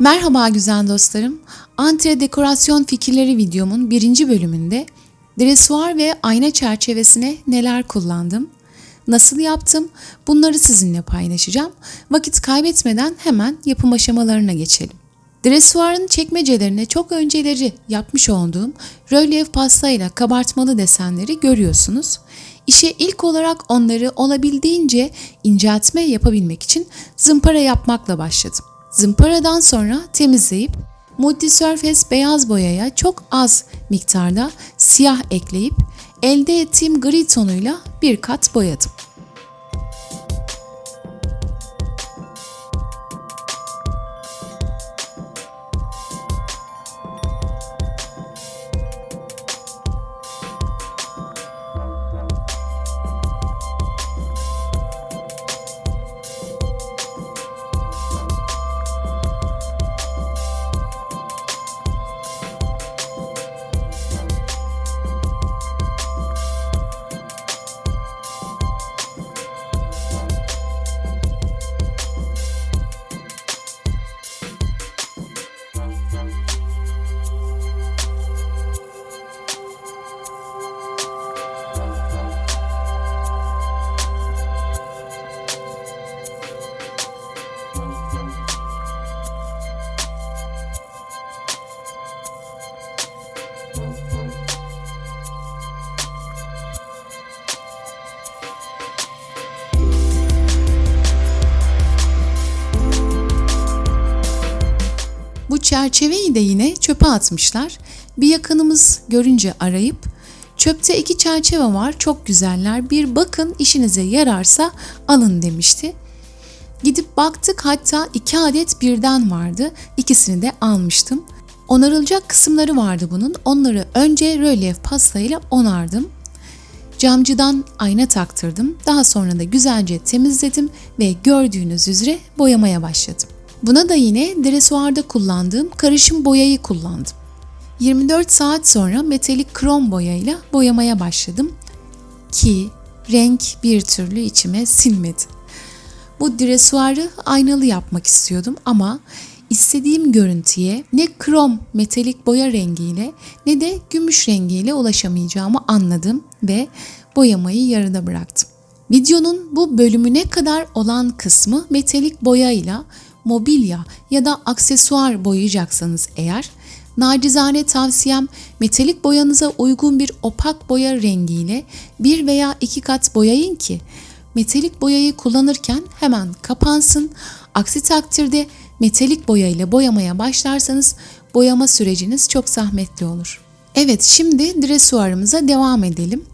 Merhaba güzel dostlarım. Antre dekorasyon fikirleri videomun birinci bölümünde dresuar ve ayna çerçevesine neler kullandım, nasıl yaptım bunları sizinle paylaşacağım. Vakit kaybetmeden hemen yapım aşamalarına geçelim. Dresuarın çekmecelerine çok önceleri yapmış olduğum rölyef pastayla kabartmalı desenleri görüyorsunuz. İşe ilk olarak onları olabildiğince inceltme yapabilmek için zımpara yapmakla başladım. Zımparadan sonra temizleyip Multisurface beyaz boyaya çok az miktarda siyah ekleyip elde ettiğim gri tonuyla bir kat boyadım. Çerçeveyi de yine çöpe atmışlar. Bir yakınımız görünce arayıp çöpte iki çerçeve var çok güzeller bir bakın işinize yararsa alın demişti. Gidip baktık hatta iki adet birden vardı. İkisini de almıştım. Onarılacak kısımları vardı bunun. Onları önce rölyef pastayla onardım. Camcıdan ayna taktırdım. Daha sonra da güzelce temizledim ve gördüğünüz üzere boyamaya başladım. Buna da yine dresuarda kullandığım karışım boyayı kullandım. 24 saat sonra metalik krom boyayla boyamaya başladım ki renk bir türlü içime sinmedi. Bu dresuarı aynalı yapmak istiyordum ama istediğim görüntüye ne krom metalik boya rengiyle ne de gümüş rengiyle ulaşamayacağımı anladım ve boyamayı yarıda bıraktım. Videonun bu bölümüne kadar olan kısmı metalik boyayla mobilya ya da aksesuar boyayacaksanız eğer nacizane tavsiyem metalik boyanıza uygun bir opak boya rengiyle bir veya iki kat boyayın ki metalik boyayı kullanırken hemen kapansın. Aksi takdirde metalik boya ile boyamaya başlarsanız boyama süreciniz çok zahmetli olur. Evet şimdi dresuarımıza devam edelim.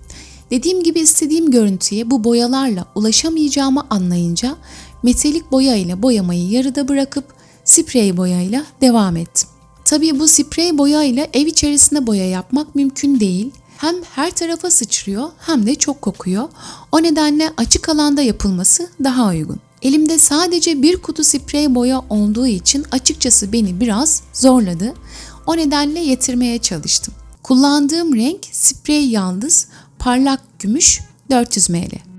Dediğim gibi istediğim görüntüye bu boyalarla ulaşamayacağımı anlayınca metalik boya ile boyamayı yarıda bırakıp sprey boyayla devam ettim. Tabii bu sprey boya ile ev içerisinde boya yapmak mümkün değil. Hem her tarafa sıçrıyor hem de çok kokuyor. O nedenle açık alanda yapılması daha uygun. Elimde sadece bir kutu sprey boya olduğu için açıkçası beni biraz zorladı. O nedenle yetirmeye çalıştım. Kullandığım renk sprey yaldız parlak gümüş 400 ml.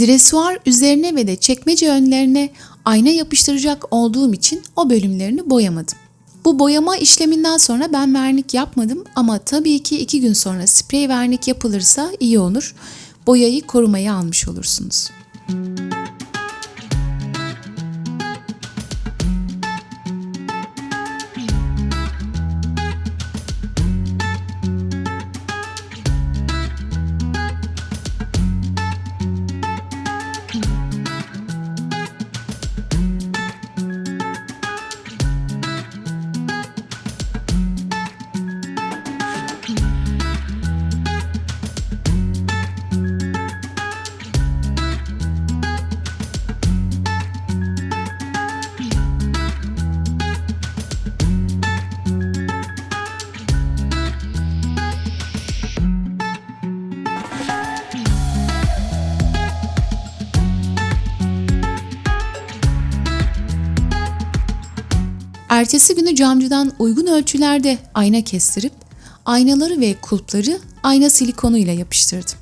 Dresuar üzerine ve de çekmece önlerine ayna yapıştıracak olduğum için o bölümlerini boyamadım. Bu boyama işleminden sonra ben vernik yapmadım ama tabii ki iki gün sonra sprey vernik yapılırsa iyi olur. Boyayı korumaya almış olursunuz. Ertesi günü camcıdan uygun ölçülerde ayna kestirip aynaları ve kulpları ayna silikonu ile yapıştırdım.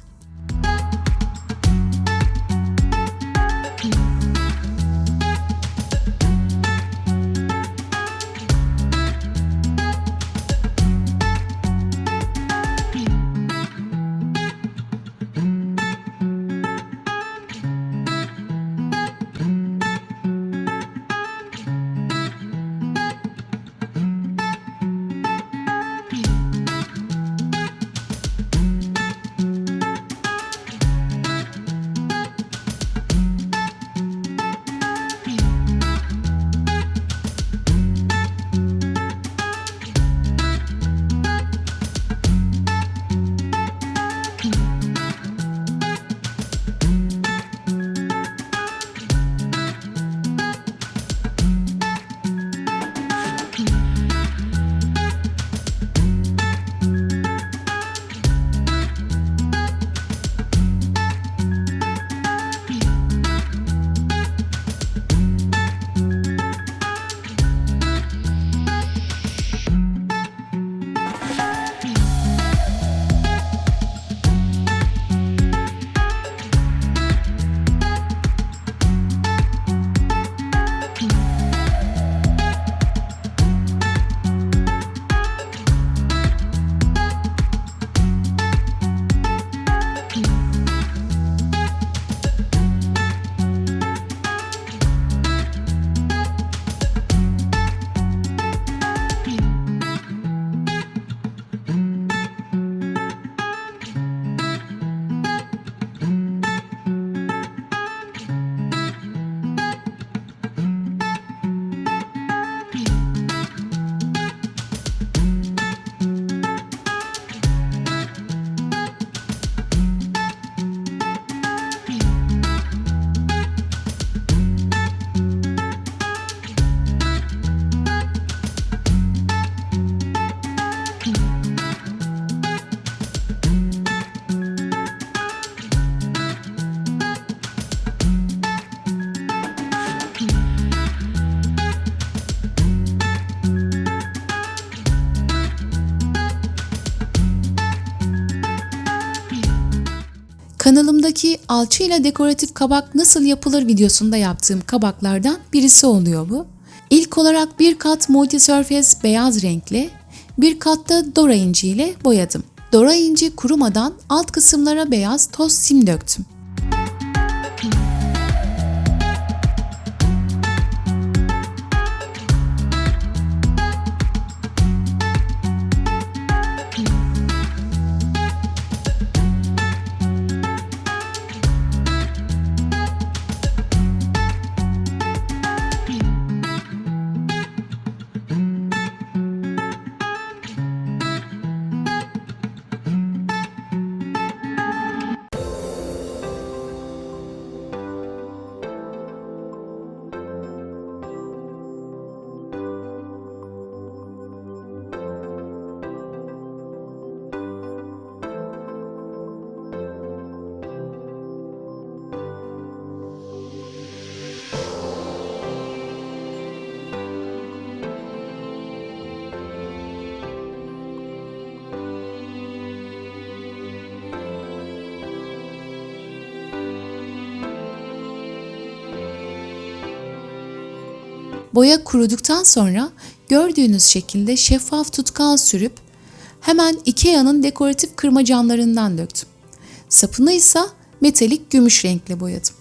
Kanalımdaki alçıyla dekoratif kabak nasıl yapılır videosunda yaptığım kabaklardan birisi oluyor bu. İlk olarak bir kat multi surface beyaz renkle, bir kat da dora inci boyadım. Dora inci kurumadan alt kısımlara beyaz toz sim döktüm. Boya kuruduktan sonra gördüğünüz şekilde şeffaf tutkal sürüp hemen Ikea'nın dekoratif kırma camlarından döktüm. Sapını ise metalik gümüş renkle boyadım.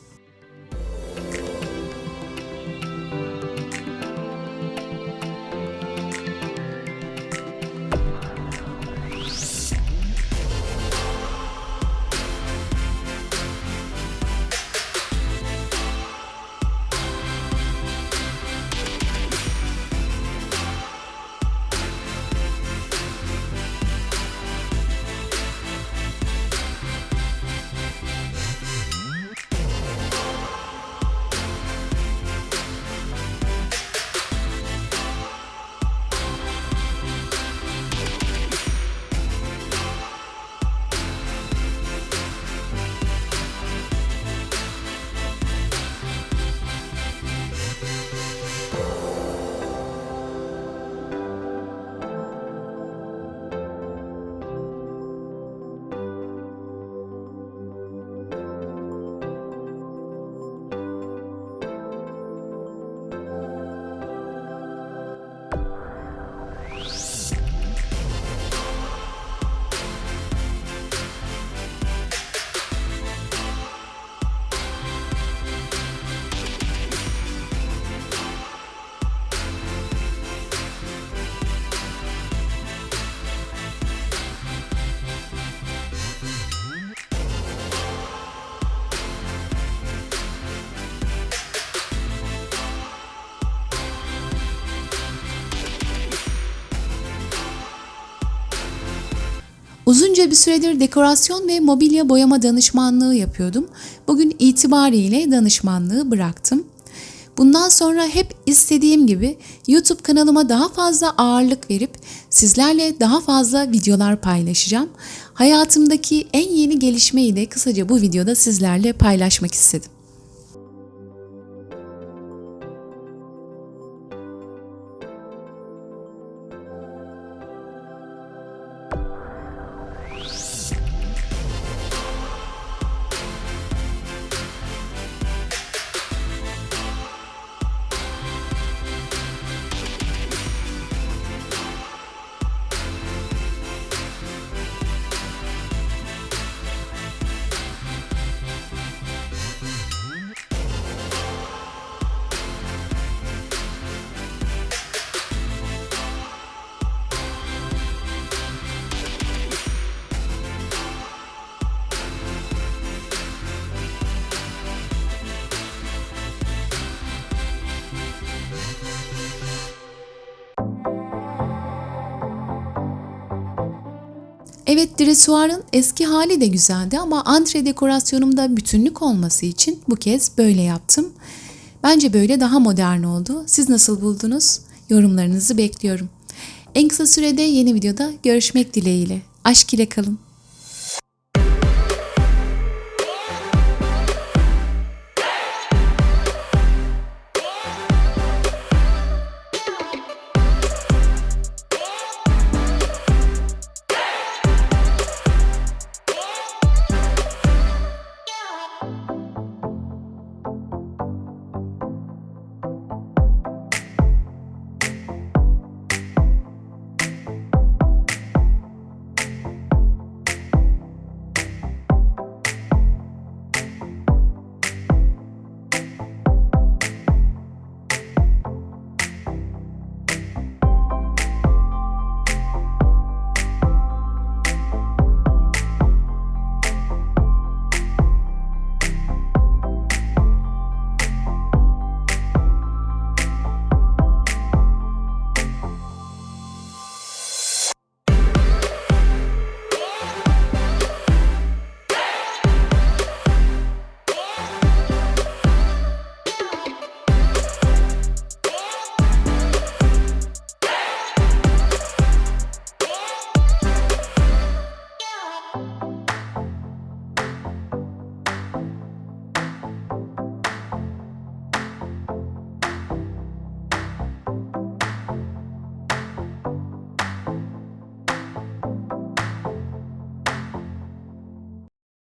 Uzunca bir süredir dekorasyon ve mobilya boyama danışmanlığı yapıyordum. Bugün itibariyle danışmanlığı bıraktım. Bundan sonra hep istediğim gibi YouTube kanalıma daha fazla ağırlık verip sizlerle daha fazla videolar paylaşacağım. Hayatımdaki en yeni gelişmeyi de kısaca bu videoda sizlerle paylaşmak istedim. Evet dresuarın eski hali de güzeldi ama antre dekorasyonumda bütünlük olması için bu kez böyle yaptım. Bence böyle daha modern oldu. Siz nasıl buldunuz? Yorumlarınızı bekliyorum. En kısa sürede yeni videoda görüşmek dileğiyle. Aşk ile kalın.